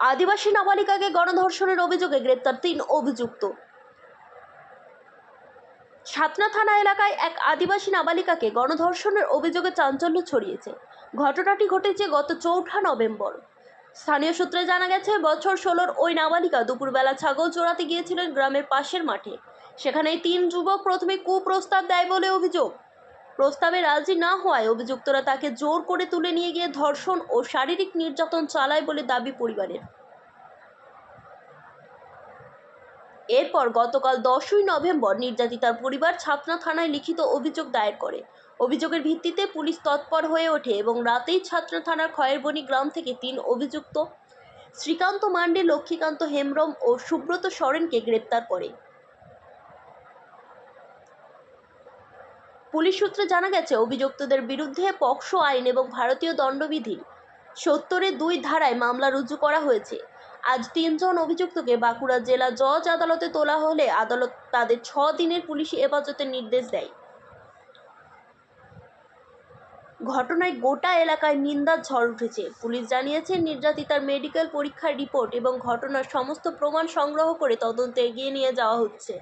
আদিবাসী নাবালিকাকে গণধর্ষণের অভিযোগে গ্রেপ্তার তিন অভিযুক্ত। সাতনা থানা এলাকায় এক আদিবাসী নাবালিকাকে গণধর্ষণের অভিযোগে চাঞ্চল্য ছড়িয়েছে। ঘটনাটি ঘটেছে গত চৌঠা নভেম্বর। স্থানীয় সূত্রে জানা গেছে, বছর ষোলোর ওই নাবালিকা দুপুরবেলা ছাগল চড়াতে গিয়েছিলেন গ্রামের পাশের মাঠে। সেখানে তিন যুবক প্রথমে কুপ্রস্তাব দেয় বলে অভিযোগ। প্রস্তাবে রাজি না হওয়ায় অভিযুক্তরা তাকে জোর করে তুলে নিয়ে গিয়ে ধর্ষণ ও শারীরিক নির্যাতন চালায় বলে দাবি পরিবারের। এরপর গতকাল দশই নভেম্বর নির্যাতিতার পরিবার ছাতনা থানায় লিখিত অভিযোগ দায়ের করে। অভিযোগের ভিত্তিতে পুলিশ তৎপর হয়ে ওঠে এবং রাতেই ছাতনা থানার খয়েরবনি গ্রাম থেকে তিন অভিযুক্ত শ্রীকান্ত মান্ডে, লক্ষ্মীকান্ত হেমব্রম ও সুব্রত সরেনকে গ্রেপ্তার করে। পুলিশ সূত্রে জানা গেছে, অভিযুক্তদের বিরুদ্ধে পক্সো আইন এবং ভারতীয় দণ্ডবিধি সত্তরের দুই ধারায় মামলা রুজু করা হয়েছে। আজ তিনজন অভিযুক্তকে বাঁকুড়া জেলা জজ আদালতে তোলা হলে আদালত তাদের ছ দিনের পুলিশি হেফাজতের নির্দেশ দেয়। ঘটনায় গোটা এলাকায় নিন্দার ঝড় উঠেছে। পুলিশ জানিয়েছে, নির্যাতিতার মেডিকেল পরীক্ষার রিপোর্ট এবং ঘটনার সমস্ত প্রমাণ সংগ্রহ করে তদন্তে এগিয়ে নিয়ে যাওয়া হচ্ছে।